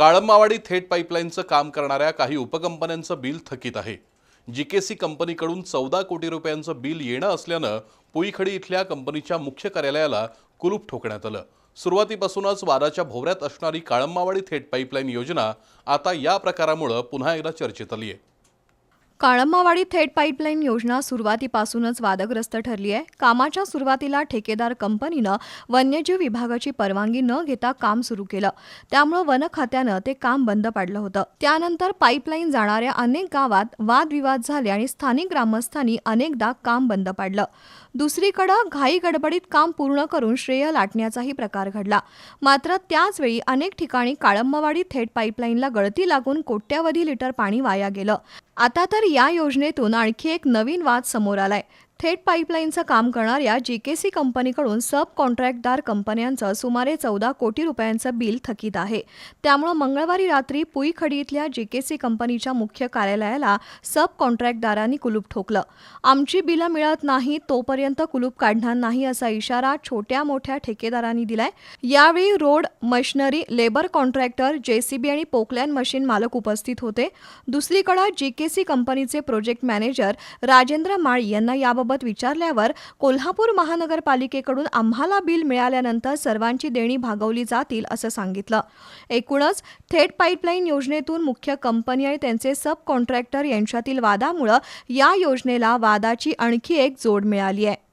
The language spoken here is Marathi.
काळंबावाडी थेट पाईपलाईनचं काम करणाऱ्या काही उपकंपन्यांचं बिल थकीत आहे. जीकेसी कंपनीकडून चौदा कोटी रुपयांचं बिल येणं असल्यानं पुईखडी इथल्या कंपनीच्या मुख्य कार्यालयाला कुलूप ठोकण्यात आलं. सुरुवातीपासूनच वादाच्या भोवऱ्यात असणारी काळंबावाडी थेट पाईपलाईन योजना आता या प्रकारामुळं पुन्हा एकदा चर्चेत आली आहे काळंबावाडी थेट पाईपलाईन योजना सुरुवातीपासूनच वादग्रस्त ठरली आहे. कामाच्या सुरुवातीला ठेकेदार कंपनीनं वन्यजीव विभागाची परवानगी न घेता काम सुरू केलं. त्यामुळं वन खात्यानं ते काम बंद पाडलं होतं. त्यानंतर पाईपलाईन जाणाऱ्या अनेक गावात वादविवाद झाले आणि स्थानिक ग्रामस्थांनी अनेकदा काम बंद पाडलं. दुसरीकडं घाई गडबडीत काम पूर्ण करून श्रेय लाटण्याचाही प्रकार घडला. मात्र त्याचवेळी अनेक ठिकाणी काळंबावाडी थेट पाईपलाईनला गळती लागून कोट्यावधी लिटर पाणी वाया गेलं. आता तर या योजनेतून आणखी एक नवीन वाद समोर आलाय. थेट पाईपलाईनचं काम करणाऱ्या जीकेसी कंपनीकडून सब कॉन्ट्रॅक्टदार कंपन्यांचं सुमारे चौदा कोटी रुपयांचं बिल थकीत आहे. त्यामुळं मंगळवारी रात्री पुईखडी इथल्या जीकेसी कंपनीच्या मुख्य कार्यालयाला सब कॉन्ट्रॅक्टदारांनी कुलूप ठोकलं. आमची बिलं मिळत नाही तोपर्यंत कुलूप काढणार नाही असा इशारा छोट्या मोठ्या ठेकेदारांनी दिलाय. यावेळी road machinery labour contractor JCB आणि पोकलॅन मशीन मालक उपस्थित होते. दुसरीकडे जीकेसी कंपनीचे प्रोजेक्ट मॅनेजर राजेंद्र माळी यांना याबाबत याबाबत विचारल्यावर कोल्हापूर महानगरपालिकेकडून आम्हाला बिल मिळाल्यानंतर सर्वांची देणी भागवली जातील असं सांगितलं. एकूणच थेट पाईपलाईन योजनेतून मुख्य कंपनी आणि त्यांचे सब कॉन्ट्रॅक्टर यांच्यातील वादामुळं या योजनेला वादाची आणखी एक जोड मिळाली आहे.